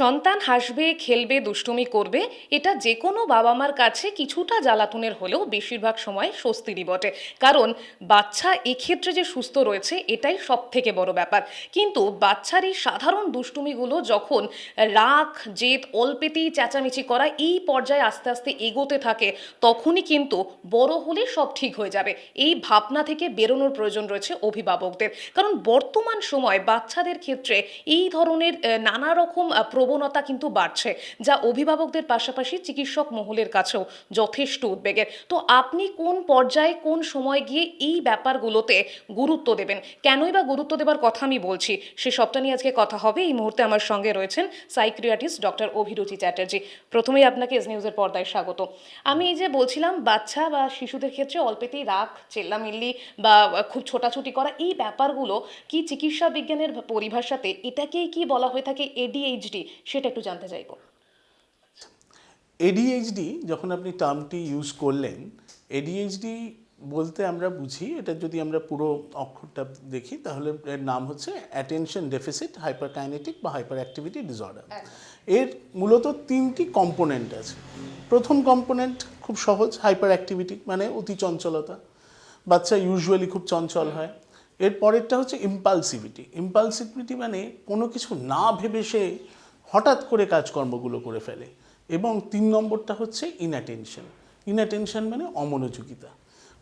সন্তান হাসবে, খেলবে, দুষ্টুমি করবে, এটা যে কোনো বাবা মার কাছে কিছুটা জ্বালাতনের হলেও বেশিরভাগ সময় স্বস্তিরই বটে। কারণ বাচ্চা এক্ষেত্রে যে সুস্থ রয়েছে, এটাই সব থেকে বড় ব্যাপার। কিন্তু বাচ্চার এই সাধারণ দুষ্টুমিগুলো যখন রাগ, জেদ, অল্পেতেই চেঁচামেচি করা এই পর্যায়ে আস্তে আস্তে এগোতে থাকে, তখনই কিন্তু বড় হলে সব ঠিক হয়ে যাবে। এই ভাবনা থেকে বেরোনোর প্রয়োজন রয়েছে অভিভাবকদের। কারণ বর্তমান সময় বাচ্চাদের ক্ষেত্রে এই ধরনের নানা রকম প্রবণতা কিন্তু বাড়ছে, যা অভিভাবকদের পাশাপাশি চিকিৎসক মহলের কাছেও যথেষ্ট উদ্বেগের। তো আপনি কোন পর্যায়ে কোন সময় গিয়ে এই ব্যাপারগুলোতে গুরুত্ব দেবেন? কেনই বা গুরুত্ব দেবার কথা আমি বলছি, সে সবটা নিয়ে আজকে কথা হবে। এই মুহূর্তে আমার সঙ্গে রয়েছেন সাইক্রিয়াটিস্ট ডক্টর অভিরুচি চ্যাটার্জি। প্রথমেই আপনাকে এস নিউজের পর্দায় স্বাগত। আমি এই যে বলছিলাম, বাচ্চা বা শিশুদের ক্ষেত্রে অল্পেতেই রাগ, চেল্লামিল্লি বা খুব ছোটাছুটি করা, এই ব্যাপারগুলো কি চিকিৎসা বিজ্ঞানের পরিভাষাতে এটাকেই কি বলা হয়ে থাকে এডিএইচডি সেটা একটু জানতে চাইব। এডিএইচডি যখন আপনি টার্মটি ইউজ করলেন এডিএইচডি বলতে আমরা বুঝি এটা যদি আমরা পুরো অক্ষরটা দেখি তাহলে এর নাম হচ্ছে অ্যাটেনশন ডেফিসিট হাইপারকাইনেটিক বা হাইপার অ্যাক্টিভিটি ডিসঅর্ডার এর মূলত তিনটি কম্পোনেন্ট আছে। প্রথম কম্পোনেন্ট খুব সহজ হাইপার অ্যাক্টিভিটি মানে অতি চঞ্চলতা। বাচ্চা ইউজুয়ালি খুব চঞ্চল হয়। এর পরেরটা হচ্ছে ইম্পালসিভিটি ইম্পালসিভিটি মানে কোনো কিছু না ভেবে সে হঠাৎ করে কাজকর্মগুলো করে ফেলে। এবং তিন নম্বরটা হচ্ছে ইনঅ্যাটেনশন ইনঅ্যাটেনশন মানে অমনোযোগিতা।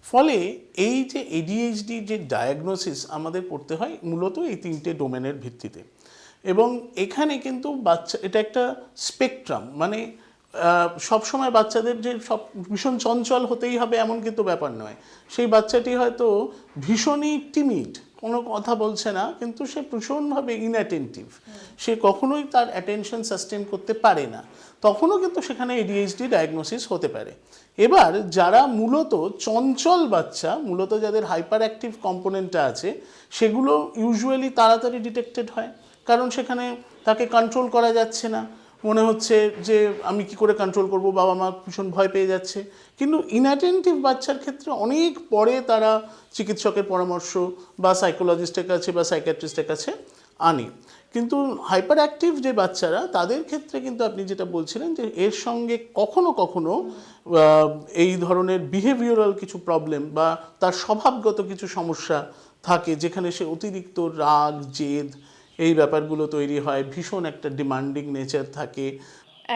ফলে এই যে এডিএইচডি যে ডায়াগনোসিস আমাদের করতে হয় মূলত এই তিনটে ডোমেনের ভিত্তিতে। এবং এখানে কিন্তু বাচ্চা, এটা একটা স্পেকট্রাম মানে সবসময় বাচ্চাদের যে সব ভীষণ চঞ্চল হতেই হবে এমন কিন্তু ব্যাপার নয়। সেই বাচ্চাটি হয়তো ভীষণই টিমিড কোনো কথা বলছে না, কিন্তু সে ভীষণভাবে ইনঅ্যাটেন্টিভ সে কখনোই তার অ্যাটেনশন সাস্টেন করতে পারে না। তখনও কিন্তু সেখানে এডিএইচডি ডায়াগনোসিস হতে পারে। এবার যারা মূলত চঞ্চল বাচ্চা, মূলত যাদের হাইপার অ্যাক্টিভ কম্পোনেন্টটা আছে, সেগুলো ইউজুয়ালি তাড়াতাড়ি ডিটেক্টেড হয়। কারণ সেখানে তাকে কন্ট্রোল করা যাচ্ছে না। মনে হচ্ছে যে আমি কি করে কন্ট্রোল করব, বাবা মা ভীষণ ভয় পেয়ে যাচ্ছে। কিন্তু ইনঅ্যাটেন্টিভ বাচ্চার ক্ষেত্রে অনেক পরে তারা চিকিৎসকের পরামর্শ বা সাইকোলজিস্টের কাছে বা সাইকিয়াট্রিস্টের কাছে আনে। কিন্তু হাইপার অ্যাক্টিভ যে বাচ্চারা, তাদের ক্ষেত্রে কিন্তু আপনি যেটা বলছিলেন যে এর সঙ্গে কখনো কখনো এই ধরনের বিহেভিয়ারাল কিছু প্রবলেম বা তার স্বভাবগত কিছু সমস্যা থাকে, যেখানে সে অতিরিক্ত রাগ, জেদ এই ব্যাপারগুলো তৈরি হয় ভীষণ একটা ডিমান্ডিং নেচার থাকে।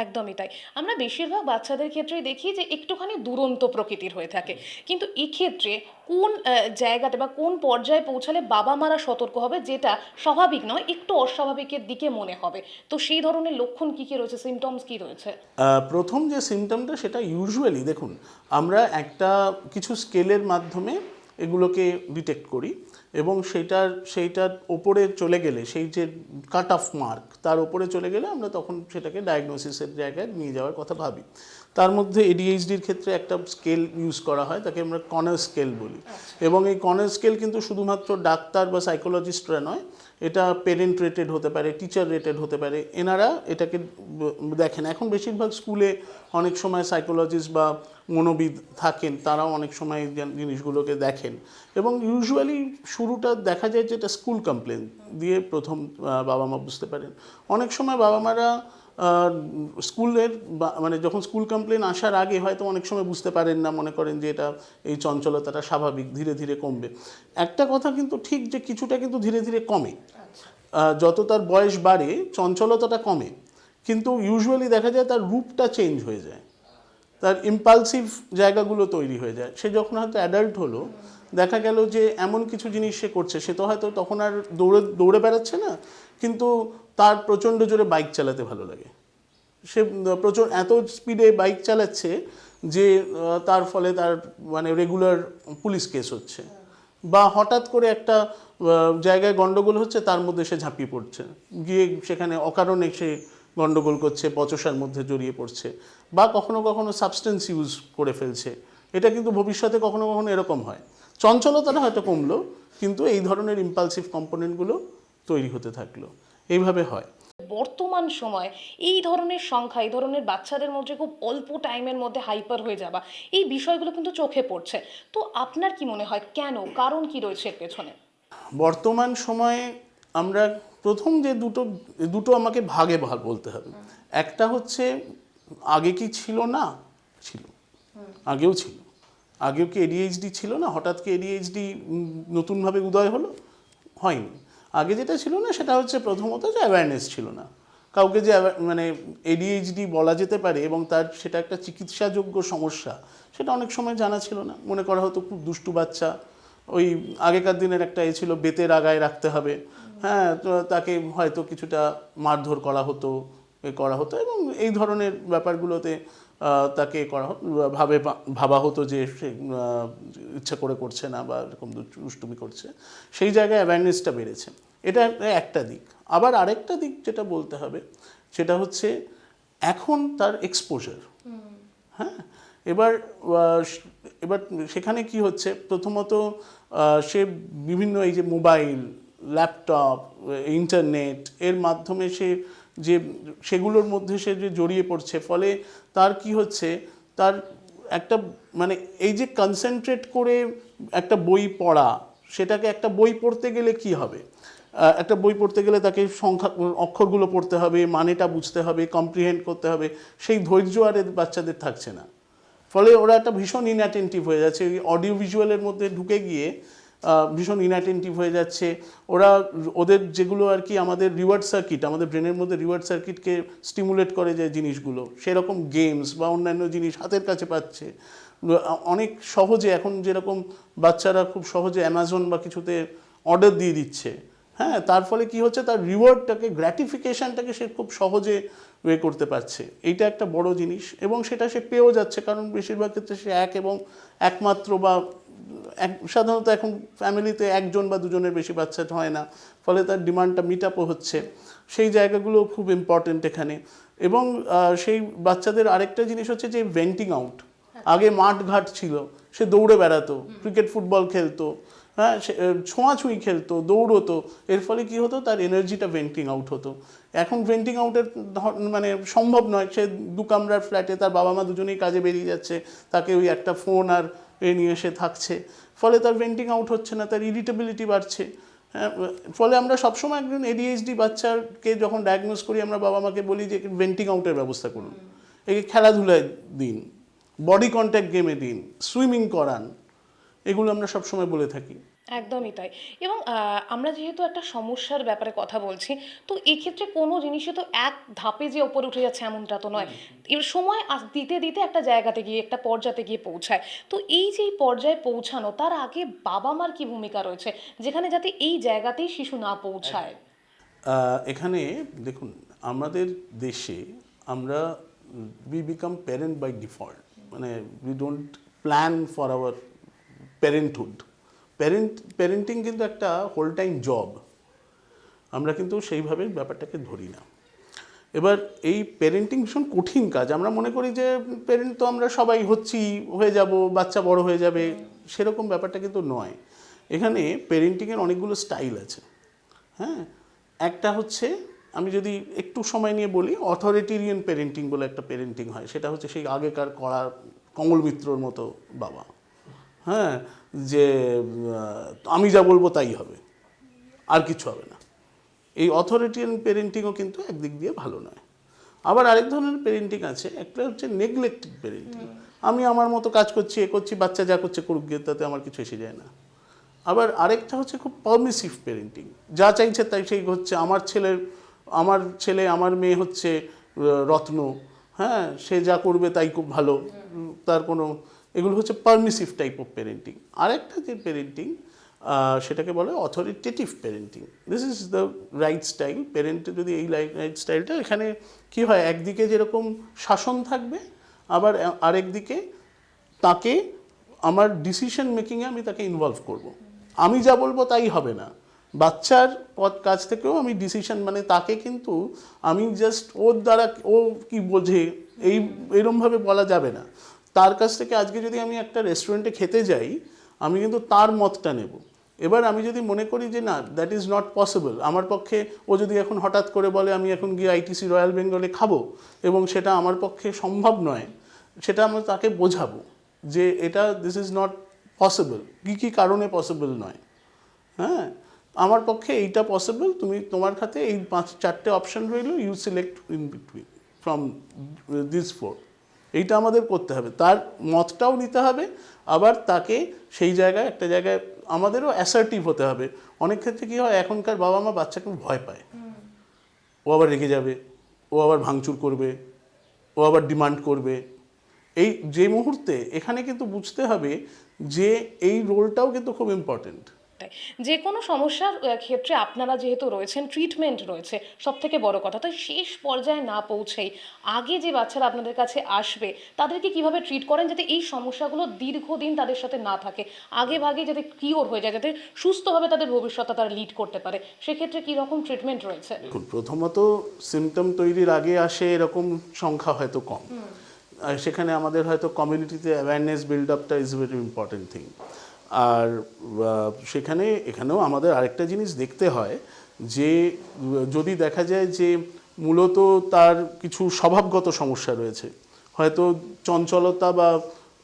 একদমই তাই। আমরা বেশিরভাগ বাচ্চাদের ক্ষেত্রেই দেখি যে একটুখানি দুরন্ত প্রকৃতির হয়ে থাকে। কিন্তু এক্ষেত্রে কোন জায়গাতে বা কোন পর্যায়ে পৌঁছালে বাবা মারা সতর্ক হবে যেটা স্বাভাবিক নয় একটু অস্বাভাবিকের দিকে মনে হবে। তো সেই ধরনের লক্ষণ কি কী রয়েছে? সিমটমস কি রয়েছে? প্রথম যে সিমটমটা সেটা ইউজুয়ালি দেখুন আমরা একটা কিছু স্কেলের মাধ্যমে এগুলোকে ডিটেক্ট করি। এবং সেইটার সেইটার ওপরে চলে গেলে সেই যে কাট অফ মার্ক তার ওপরে চলে গেলে আমরা তখন সেটাকে ডায়াগনোসিসের জায়গায় নিয়ে যাওয়ার কথা ভাবি। তার মধ্যে এডিএইচডির ক্ষেত্রে একটা স্কেল ইউজ করা হয় তাকে আমরা কনার স্কেল বলি। এবং এই কনার স্কেল কিন্তু শুধুমাত্র ডাক্তার বা সাইকোলজিস্টরা নয় এটা পেরেন্ট রেটেড হতে পারে টিচার রেটেড হতে পারে, এনারা এটাকে দেখেন। এখন বেশিরভাগ স্কুলে অনেক সময় সাইকোলজিস্ট বা মনোবিদ থাকেন, তারাও অনেক সময় জিনিসগুলোকে দেখেন। এবং ইউজুয়ালি শুরুটা দেখা যায় যে এটা স্কুল কমপ্লেন দিয়ে প্রথম বাবা মা বুঝতে পারেন। অনেক সময় বাবা মারা স্কুলের বা- মানে যখন স্কুল কমপ্লেন আসার আগে হয়তো অনেক সময় বুঝতে পারেন না মনে করেন যে এটা এই চঞ্চলতাটা স্বাভাবিক ধীরে ধীরে কমবে। একটা কথা কিন্তু ঠিক যে কিছুটা কিন্তু ধীরে ধীরে কমে। যত তার বয়স বাড়ে চঞ্চলতাটা কমে। কিন্তু ইউজুয়ালি দেখা যায় তার রূপটা চেঞ্জ হয়ে যায়। তার ইম্পালসিভ জায়গাগুলো তৈরি হয়ে যায়। সে যখন হয়তো অ্যাডাল্ট হলো দেখা গেল যে এমন কিছু জিনিস সে করছে সে তো হয়তো তখন আর দৌড়ে দৌড়ে বেড়াচ্ছে না। কিন্তু তার প্রচণ্ড জোরে বাইক চালাতে ভালো লাগে। সে প্রচুর এত স্পিডে বাইক চালাচ্ছে যে তার ফলে তার মানে রেগুলার পুলিশ কেস হচ্ছে। বা হঠাৎ করে একটা জায়গায় গন্ডগোল হচ্ছে, তার মধ্যে সে ঝাঁপিয়ে পড়ছে। গিয়ে সেখানে অকারণে সে গন্ডগোল করছে, পচসার মধ্যে জড়িয়ে পড়ছে বা কখনো কখনো সাবস্টেন্স ইউজ করে ফেলছে। এটা কিন্তু ভবিষ্যতে কখনো কখনো এরকম হয়। চঞ্চলতাটা হয়তো কমলো, কিন্তু এই ধরনের ইম্পালসিভ কম্পোনেন্টগুলো তৈরি হতে থাকল। এইভাবে হয়। বর্তমান সময় এই ধরনের সংখ্যা এই ধরনের বাচ্চাদের মধ্যে খুব অল্প টাইমের মধ্যে হাইপার হয়ে যাওয়া এই বিষয়গুলো কিন্তু চোখে পড়ছে। তো আপনার কি মনে হয় কেন কারণ কি রয়েছে এর পেছনে? বর্তমান সময়ে আমরা প্রথম যে দুটো দুটো আমাকে ভাগে ভাগ বলতে হবে। একটা হচ্ছে আগে কি ছিল না? ছিল। আগেও ছিল। আগেও কি এডিএইচডি ছিল না? হঠাৎ কি এডিএইচডি নতুনভাবে উদয় হলো? হয়নি। আগে যেটা ছিল না, সেটা হচ্ছে প্রথমত যে অ্যাওয়ারনেস ছিল না। কাউকে যে মানে এডিএইচডি বলা যেতে পারে এবং তার সেটা একটা চিকিৎসাযোগ্য সমস্যা, সেটা অনেক সময় জানা ছিল না। মনে করা হতো খুব দুষ্টু বাচ্চা, ওই আগেকার দিনের একটা এ ছিল, বেতের আগায় রাখতে হবে। হ্যাঁ তাকে হয়তো কিছুটা মারধর করা হতো, এ করা হতো এবং এই ধরনের ব্যাপারগুলোতে তাকে করা ভাবে ভাবা হতো যে সে ইচ্ছা করে করছে না বা এরকম দুষ্টুমি করছে। সেই জায়গায় অ্যাওয়ারনেসটা বেড়েছে। এটা একটা দিক। আবার আরেকটা দিক যেটা বলতে হবে, সেটা হচ্ছে এখন তার এক্সপোজার হ্যাঁ? এবার এবার সেখানে কি হচ্ছে? প্রথমত সে বিভিন্ন এই যে মোবাইল ল্যাপটপ ইন্টারনেট এর মাধ্যমে সে যে সেগুলোর মধ্যে সে যে জড়িয়ে পড়ছে, ফলে তার কি হচ্ছে? তার একটা মানে এই যে কনসেন্ট্রেট করে একটা বই পড়া, সেটাকে একটা বই পড়তে গেলে কি হবে? একটা বই পড়তে গেলে তাকে সংখ্যা, অক্ষরগুলো পড়তে হবে, মানেটা বুঝতে হবে কম্প্রিহেন্ড করতে হবে, সেই ধৈর্য আর বাচ্চাদের থাকছে না। ফলে ওরা একটা ভীষণ ইনঅ্যাটেন্টিভ হয়ে যাচ্ছে অডিও ভিজুয়ালের মধ্যে ঢুকে গিয়ে ভীষণ ইনঅ্যাটেন্টিভ হয়ে যাচ্ছে। ওরা ওদের যেগুলো আর কি আমাদের রিওয়ার্ড সার্কিট আমাদের ব্রেনের মধ্যে রিওয়ার্ড সার্কিটকে স্টিমুলেট করে যে জিনিসগুলো, সেরকম গেমস বা অন্যান্য জিনিস হাতের কাছে পাচ্ছে। অনেক সহজে এখন যেরকম বাচ্চারা খুব সহজে অ্যামাজন বা কিছুতে অর্ডার দিয়ে দিচ্ছে। হ্যাঁ তার ফলে কি হচ্ছে, তার রিওয়ার্ডটাকে গ্র্যাটিফিকেশনটাকে সে খুব সহজে ওয়ে করতে পারছে। এইটা একটা বড় জিনিস এবং সেটা সে পেয়েও যাচ্ছে, কারণ বেশিরভাগ ক্ষেত্রে সে এক এবং একমাত্র বা এক সাধারণত এখন ফ্যামিলিতে একজন বা দুজনের বেশি বাচ্চা হয় না ফলে তার ডিমান্ডটা মিট আপও হচ্ছে। সেই জায়গাগুলো খুব ইম্পর্টেন্ট এখানে। এবং সেই বাচ্চাদের আরেকটা জিনিস হচ্ছে যে ভেন্টিং আউট আগে মাঠ ঘাট ছিল সে দৌড়ে বেড়াতো ক্রিকেট ফুটবল খেলতো হ্যাঁ সে ছোঁয়াছুঁই খেলতো দৌড়তো এর ফলে কি হতো তার এনার্জিটা ভেন্টিং আউট হতো। এখন ভেন্টিং আউটের মানে সম্ভব নয় সে দু কামরার ফ্ল্যাটে তার বাবা মা দুজনেই কাজে বেরিয়ে যাচ্ছে তাকে ওই একটা ফোন আর নিয়ে সে থাকছে। ফলে তার ভেন্টিং আউট হচ্ছে না, তার ইরিটেবিলিটি বাড়ছে। হ্যাঁ ফলে আমরা সবসময় একজন এডিএইচডি বাচ্চাকে যখন ডায়াগনোস করি, আমরা বাবা মাকে বলি যে ভেন্টিং আউটের ব্যবস্থা করুন। একে খেলাধুলায় দিন বডি কন্ট্যাক্ট গেমে দিন সুইমিং করান, এগুলো আমরা সবসময় বলে থাকি। একদমই তাই। এবং আমরা যেহেতু একটা সমস্যার ব্যাপারে কথা বলছি তো এক্ষেত্রে কোনো জিনিসে তো এক ধাপে যে ওপরে উঠে যাচ্ছে এমনটা তো নয়। এর সময় আস- দিতে দিতে একটা জায়গাতে গিয়ে একটা পর্যাতে গিয়ে পৌঁছায়। তো এই যে পর্যায়ে পৌঁছানো তার আগে বাবা মার কি ভূমিকা রয়েছে? যেখানে যাতে এই জায়গাতেই শিশু না পৌঁছায়। এখানে দেখুন আমাদের দেশে আমরা we become parent by default মানে we don't plan for our parenthood parent parenting কিন্তু একটা হোল টাইম জব আমরা কিন্তু সেইভাবে ব্যাপারটাকে ধরি না। এবার এই প্যারেন্টিং ভীষণ কঠিন কাজ। আমরা মনে করি যে প্যারেন্ট তো আমরা সবাই হচ্ছি, হয়ে যাব, বাচ্চা বড় হয়ে যাবে, সেরকম ব্যাপারটা কিন্তু নয়। এখানে প্যারেন্টিংয়ের অনেকগুলো স্টাইল আছে। হ্যাঁ? একটা হচ্ছে, আমি যদি একটু সময় নিয়ে বলি অথরিটেরিয়ান প্যারেন্টিং বলে একটা প্যারেন্টিং হয়। সেটা হচ্ছে সেই আগেকার কড়া কমল মিত্রর মতো বাবা। হ্যাঁ যে আমি যা বলব তাই হবে। আর কিছু হবে না। এই অথরিটিয়ান পেরেন্টিংও কিন্তু একদিক দিয়ে ভালো নয়। আবার আরেক ধরনের পেরেন্টিং আছে, একটা হচ্ছে নেগলেক্টেড পেরেন্টিং আমি আমার মতো কাজ করছি, এ করছি, বাচ্চা যা করছে করুক, গিয়ে তাতে আমার কিছু এসে যায় না। আবার আরেকটা হচ্ছে খুব পারমিসিভ পেরেন্টিং যা চাইছে তাই সেই হচ্ছে, আমার ছেলের আমার ছেলে, আমার মেয়ে হচ্ছে রত্ন। হ্যাঁ সে যা করবে তাই খুব ভালো। তার কোনো এগুলো হচ্ছে পারমিসিভ টাইপ অফ পেরেন্টিং আরেকটা যে পেরেন্টিং সেটাকে বলে authoritative parenting this is the right style পেরেন্টের যদি এই রাইট স্টাইলটা এখানে কি হয়, একদিকে যেরকম শাসন থাকবে, আবার আরেক দিকে তাকে আমার ডিসিশন মেকিংয়ে আমি তাকে ইনভলভ করব। আমি যা বলব তাই হবে না। বাচ্চার পথ কাছ থেকেও আমি ডিসিশন মানে তাকে কিন্তু আমি জাস্ট ওর দ্বারা ও কি বোঝে, এই, এরমভাবে বলা যাবে না। তার কাছ থেকে আজকে যদি আমি একটা রেস্টুরেন্টে খেতে যাই, আমি কিন্তু তার মতটা নেব। এবার আমি যদি মনে করি যে না দ্যাট ইজ নট পসিবল আমার পক্ষে ও যদি এখন হঠাৎ করে বলে, আমি এখন গিয়ে আইটিসি রয়্যাল বেঙ্গলে খাব এবং সেটা আমার পক্ষে সম্ভব নয়, সেটা আমরা তাকে বোঝাবো যে এটা দিস ইজ নট পসিবল কী কী কারণে পসিবল নয়। হ্যাঁ আমার পক্ষে এইটা পসিবল তুমি তোমার খাতে এই পাঁচ, চারটে অপশান রইল you select in between from this four এইটা আমাদের করতে হবে। তার মতটাও নিতে হবে, আবার তাকে সেই জায়গায় একটা জায়গায় আমাদেরও অ্যাসার্টিভ হতে হবে। অনেক ক্ষেত্রে কী হয়, এখনকার বাবা মা বাচ্চাকে ভয় পায়। ও আবার রেগে যাবে, ও আবার ভাঙচুর করবে, ও আবার ডিমান্ড করবে। এই যে মুহূর্তে এখানে কিন্তু বুঝতে হবে যে এই রোলটাও কিন্তু খুব ইম্পর্টেন্ট তাই। যে কোনো সমস্যার ক্ষেত্রে আপনারা যেহেতু রয়েছেন ট্রিটমেন্ট রয়েছে সব থেকে বড় কথা। তাই শেষ পর্যায়ে না পৌঁছেই আগে যে বাচ্চারা আপনাদের কাছে আসবে তাদেরকে কীভাবে ট্রিট করেন যাতে এই সমস্যাগুলো দীর্ঘদিন তাদের সাথে না থাকে আগে ভাগে যাতে কিওর হয়ে যায় যাতে সুস্থভাবে তাদের ভবিষ্যৎটা তারা লিড করতে পারে? সেক্ষেত্রে কী রকম ট্রিটমেন্ট রয়েছে প্রথমত সিমটম তৈরির আগে আসে এরকম সংখ্যা হয়তো কম। সেখানে আমাদের হয়তো কমিউনিটিতে অ্যাওয়ারনেস বিল্ড আপটা ইজ ভেরি ইম্পর্টেন্ট থিং আর সেখানে এখানেও আমাদের আরেকটা জিনিস দেখতে হয় যে যদি দেখা যায় যে মূলত তার কিছু স্বভাবগত সমস্যা রয়েছে হয়তো চঞ্চলতা বা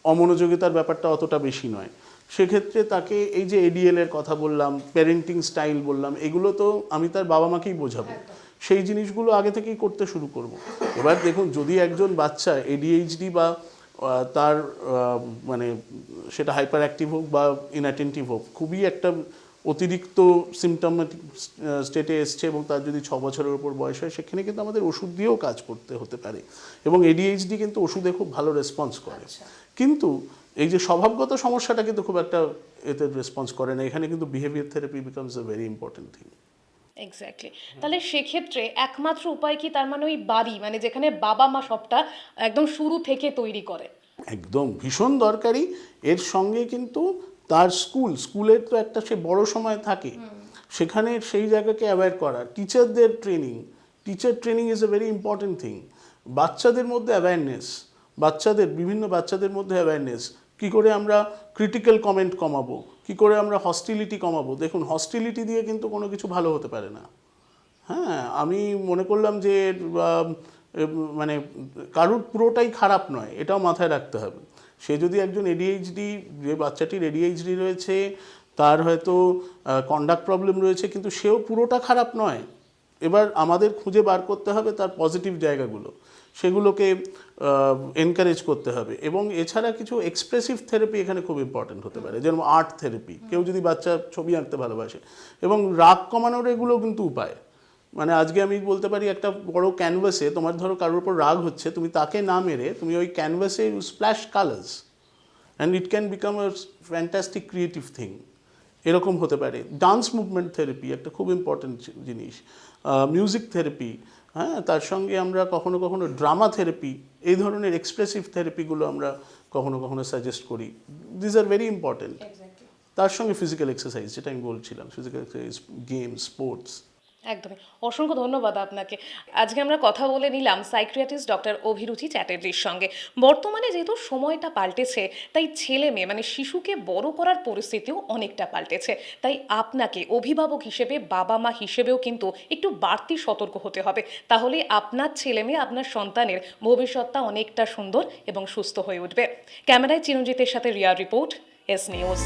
অমনোযোগিতার ব্যাপারটা অতটা বেশি নয়। সেক্ষেত্রে তাকে এই যে এডিএল এর কথা বললাম প্যারেন্টিং স্টাইল বললাম এগুলো তো আমি তার বাবা মাকেই বোঝাবো। সেই জিনিসগুলো আগে থেকেই করতে শুরু করব। এবার দেখুন যদি একজন বাচ্চা এডিএইচডি বা তার মানে সেটা হাইপার অ্যাক্টিভ হোক বা ইনঅ্যাটেন্টিভ হোক খুবই একটা অতিরিক্ত সিমটমেটিক স্টেটে এসছে এবং তার যদি ছ বছরের ওপর বয়স হয় সেখানে কিন্তু আমাদের ওষুধ দিয়েও কাজ করতে হতে পারে। এবং এডিএইচডি কিন্তু ওষুধে খুব ভালো রেসপন্স করে। কিন্তু এই যে স্বভাবগত সমস্যাটা কিন্তু খুব একটা এতে রেসপন্স করে না। এখানে কিন্তু behaviour therapy becomes a very important thing exactly তাহলে সেক্ষেত্রে একমাত্র উপায় কি তার মানে ওই বাড়ি? মানে যেখানে বাবা মা সবটা একদম শুরু থেকে তৈরি করে। একদম ভীষণ দরকারি। এর সঙ্গে কিন্তু তার স্কুল স্কুলের তো একটা সে বড় সময় থাকে। সেখানে সেই জায়গাকে অ্যাওয়্যার করা। টিচারদের training teacher training is a very important thing বাচ্চাদের মধ্যে অ্যাওয়ারনেস বাচ্চাদের বিভিন্ন বাচ্চাদের মধ্যে অ্যাওয়ারনেস কী করে আমরা ক্রিটিক্যাল কমেন্ট কমাবো? কী করে আমরা হস্টিলিটি কমাবো? দেখুন হস্টিলিটি দিয়ে কিন্তু কোনো কিছু ভালো হতে পারে না। হ্যাঁ আমি মনে করলাম যে মানে কারুর পুরোটাই খারাপ নয়, এটাও মাথায় রাখতে হবে। সে যদি একজন এডিএইচডি যে বাচ্চাটির এডিএইচডি রয়েছে, তার হয়তো কন্ডাক্ট প্রবলেম রয়েছে, কিন্তু সেও পুরোটা খারাপ নয়। এবার আমাদের খুঁজে বার করতে হবে তার পজিটিভ জায়গাগুলো। সেগুলোকে এনকারেজ করতে হবে। এবং এছাড়া কিছু এক্সপ্রেসিভ থেরাপি এখানে খুব ইম্পর্টেন্ট হতে পারে। যেমন আর্ট থেরাপি কেউ যদি বাচ্চা ছবি আঁকতে ভালোবাসে। এবং রাগ কমানোর এগুলো কিন্তু উপায়। মানে আজকে আমি বলতে পারি একটা বড় ক্যানভাসে তোমার ধরো কারোর উপর রাগ হচ্ছে, তুমি তাকে না মেরে তুমি ওই ক্যানভাসে splash colours and it can become a fantastic creative thing এরকম হতে পারে। ডান্স মুভমেন্ট থেরাপি একটা খুব ইম্পর্টেন্ট জিনিস। মিউজিক থেরাপি হ্যাঁ তার সঙ্গে আমরা কখনো কখনো ড্রামা থেরাপি এই ধরনের এক্সপ্রেসিভ থেরাপিগুলো আমরা কখনো কখনো সাজেস্ট করি। দিজ আর ভেরি ইম্পর্টেন্ট তার সঙ্গে ফিজিক্যাল এক্সারসাইজ যেটা আমি বলছিলাম ফিজিক্যাল এক্সারসাইজ গেম স্পোর্টস একদমই। অসংখ্য ধন্যবাদ আপনাকে। আজকে আমরা কথা বলে নিলাম সাইক্রিয়াটিস্ট ডক্টর অভিরুচি চ্যাটার্জির সঙ্গে। বর্তমানে যেহেতু সময়টা পাল্টেছে, তাই ছেলে মেয়ে মানে শিশুকে বড় করার পরিস্থিতিও অনেকটা পাল্টেছে। তাই আপনাকে অভিভাবক হিসেবে, বাবা মা হিসেবেও কিন্তু একটু বাড়তি সতর্ক হতে হবে। তাহলে আপনার ছেলে মেয়ে, আপনার সন্তানের ভবিষ্যৎটা অনেকটা সুন্দর এবং সুস্থ হয়ে উঠবে। ক্যামেরায় চিরঞ্জিতের সাথে রিয়া রিপোর্ট, এস নিউজ।